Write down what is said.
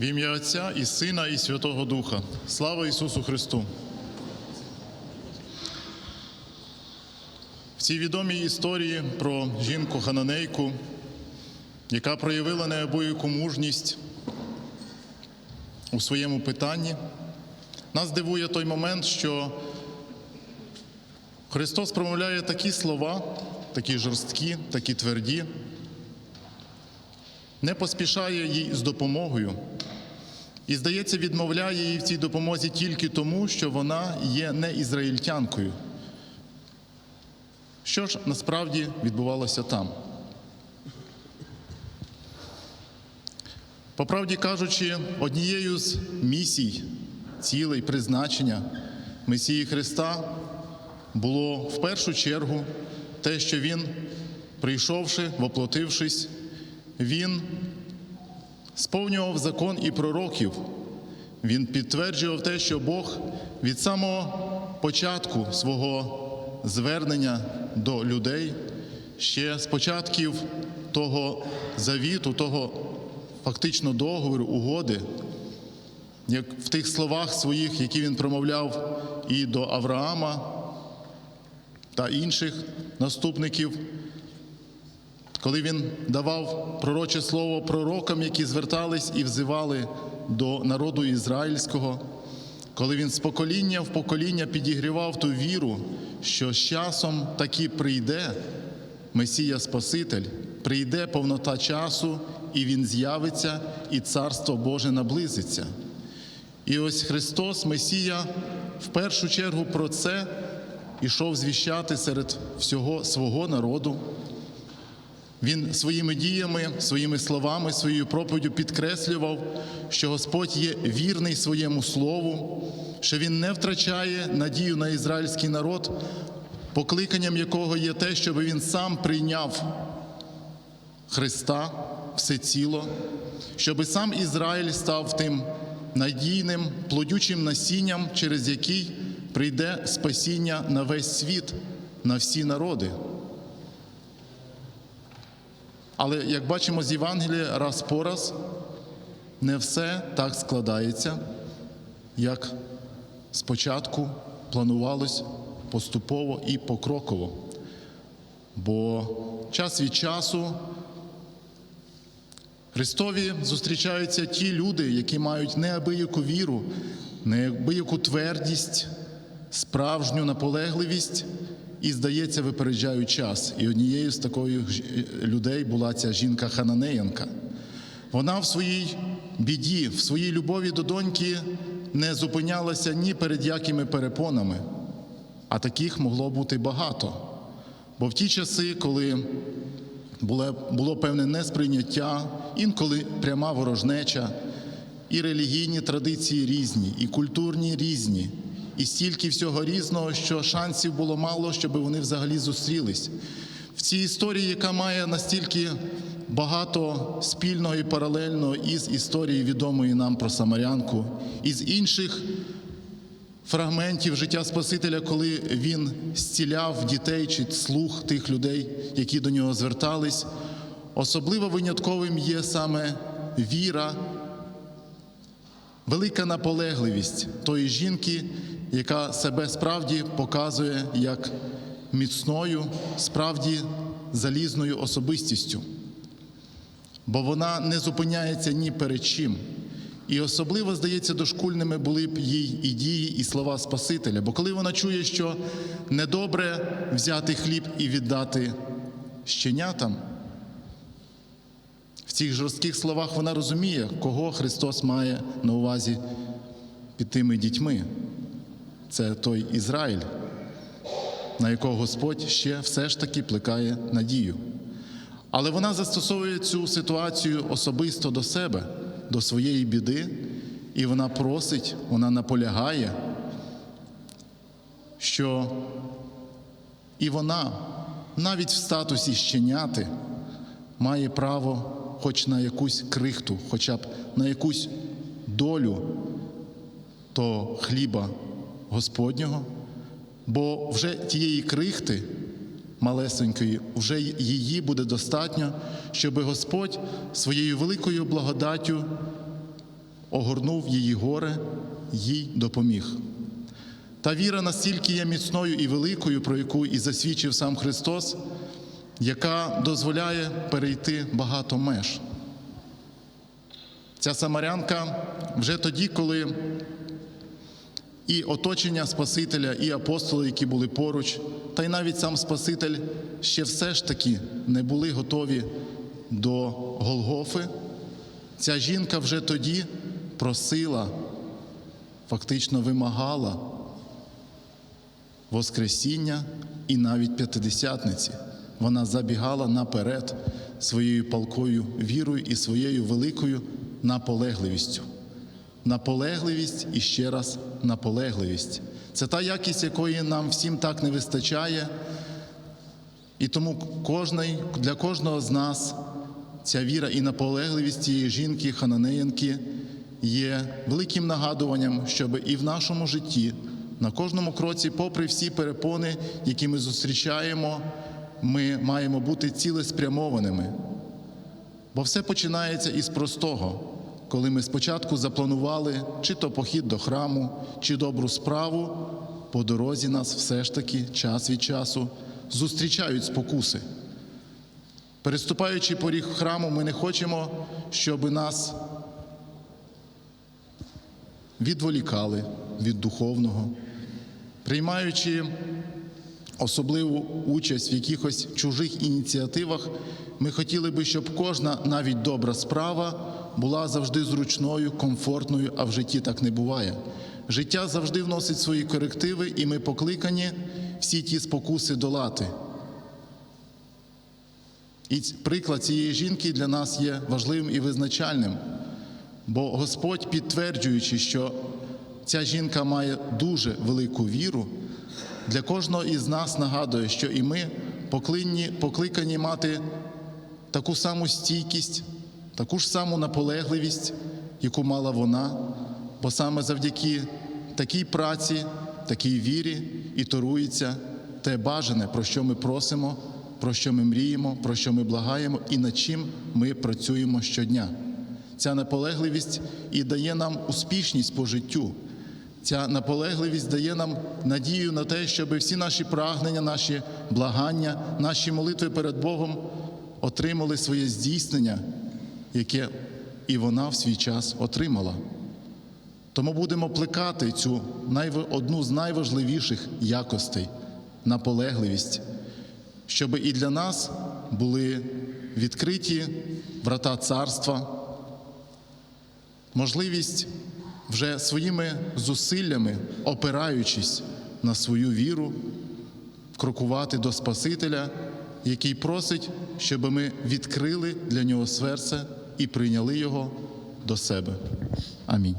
В ім'я Отця і Сина, і Святого Духа. Слава Ісусу Христу! В цій відомій історії про жінку Хананейку, яка проявила неабияку мужність у своєму питанні, нас дивує той момент, що Христос промовляє такі слова, такі жорсткі, такі тверді, не поспішає їй з допомогою. І, здається, відмовляє їй в цій допомозі тільки тому, що вона є не ізраїльтянкою. Що ж насправді відбувалося там? По правді кажучи, однією з місій, цілей, призначення Месії Христа було в першу чергу те, що Він, прийшовши, воплотившись, Він сповнював закон і пророків. Він підтверджував те, що Бог від самого початку свого звернення до людей, ще з початків того завіту, того фактично договору, угоди, як в тих словах своїх, які він промовляв і до Авраама та інших наступників, коли він давав пророче слово пророкам, які звертались і взивали до народу ізраїльського, коли він з покоління в покоління підігрівав ту віру, що з часом таки прийде Месія Спаситель, прийде повнота часу, і Він з'явиться, і Царство Боже наблизиться. І ось Христос, Месія, в першу чергу про це ішов звіщати серед всього свого народу. Він своїми діями, своїми словами, своєю проповіддю підкреслював, що Господь є вірний своєму слову, що Він не втрачає надію на ізраїльський народ, покликанням якого є те, щоб він сам прийняв Христа всеціло, щоб сам Ізраїль став тим надійним, плодючим насінням, через який прийде спасіння на весь світ, на всі народи. Але як бачимо з Євангелія, раз по раз не все так складається, як спочатку планувалось поступово і покроково. Бо час від часу Христові зустрічаються ті люди, які мають неабияку віру, неабияку твердість, справжню наполегливість і, здається, випереджають час. І однією з таких людей була ця жінка Хананеянка. Вона в своїй біді, в своїй любові до доньки не зупинялася ні перед якими перепонами, а таких могло бути багато. Бо в ті часи, коли було, було певне несприйняття, інколи пряма ворожнеча, і релігійні традиції різні, і культурні різні, і стільки всього різного, що шансів було мало, щоб вони взагалі зустрілись. В цій історії, яка має настільки багато спільного і паралельного із історією відомої нам про Самарянку, із інших фрагментів життя Спасителя, коли він зціляв дітей чи слух тих людей, які до нього звертались, особливо винятковим є саме віра, велика наполегливість тої жінки, яка себе справді показує як міцною, справді залізною особистістю. Бо вона не зупиняється ні перед чим. І особливо, здається, дошкульними були б їй і дії, і слова Спасителя. Бо коли вона чує, що недобре взяти хліб і віддати щенятам, в цих жорстких словах вона розуміє, кого Христос має на увазі під тими дітьми. Це той Ізраїль, на якого Господь ще все ж таки плекає надію. Але вона застосовує цю ситуацію особисто до себе, до своєї біди, і вона просить, вона наполягає, що і вона навіть в статусі щеняти має право хоч на якусь крихту, хоча б на якусь долю того хліба Господнього, бо вже тієї крихти малесенької, вже її буде достатньо, щоб Господь своєю великою благодаттю огорнув її горе, їй допоміг. Та віра настільки є міцною і великою, про яку і засвідчив сам Христос, яка дозволяє перейти багато меж. Ця самарянка вже тоді, коли і оточення Спасителя, і апостоли, які були поруч, та й навіть сам Спаситель ще все ж таки не були готові до Голгофи. Ця жінка вже тоді просила, фактично вимагала Воскресіння і навіть п'ятидесятниці. Вона забігала наперед своєю палкою вірою і своєю великою наполегливістю. Наполегливість і ще раз наполегливість. Це та якість, якої нам всім так не вистачає. І тому кожний, для кожного з нас ця віра і наполегливість цієї жінки, хананеянки, є великим нагадуванням, щоб і в нашому житті, на кожному кроці, попри всі перепони, які ми зустрічаємо, ми маємо бути цілеспрямованими. Бо все починається із простого, коли ми спочатку запланували чи то похід до храму, чи добру справу, по дорозі нас все ж таки час від часу зустрічають спокуси. Переступаючи поріг храму, ми не хочемо, щоб нас відволікали від духовного, приймаючи особливу участь в якихось чужих ініціативах, ми хотіли би, щоб кожна навіть добра справа була завжди зручною, комфортною, а в житті так не буває. Життя завжди вносить свої корективи, і ми покликані всі ті спокуси долати. І приклад цієї жінки для нас є важливим і визначальним, бо Господь, підтверджуючи, що ця жінка має дуже велику віру, для кожного із нас нагадує, що і ми покликані мати таку саму стійкість, таку ж саму наполегливість, яку мала вона, бо саме завдяки такій праці, такій вірі і торується те бажане, про що ми просимо, про що ми мріємо, про що ми благаємо і над чим ми працюємо щодня. Ця наполегливість і дає нам успішність по життю. Ця наполегливість дає нам надію на те, щоб всі наші прагнення, наші благання, наші молитви перед Богом отримали своє здійснення, яке і вона в свій час отримала. Тому будемо плекати цю одну з найважливіших якостей наполегливість, щоб і для нас були відкриті врата царства, можливість вже своїми зусиллями, опираючись на свою віру, крокувати до Спасителя, який просить, щоб ми відкрили для нього серце і прийняли його до себе. Амінь.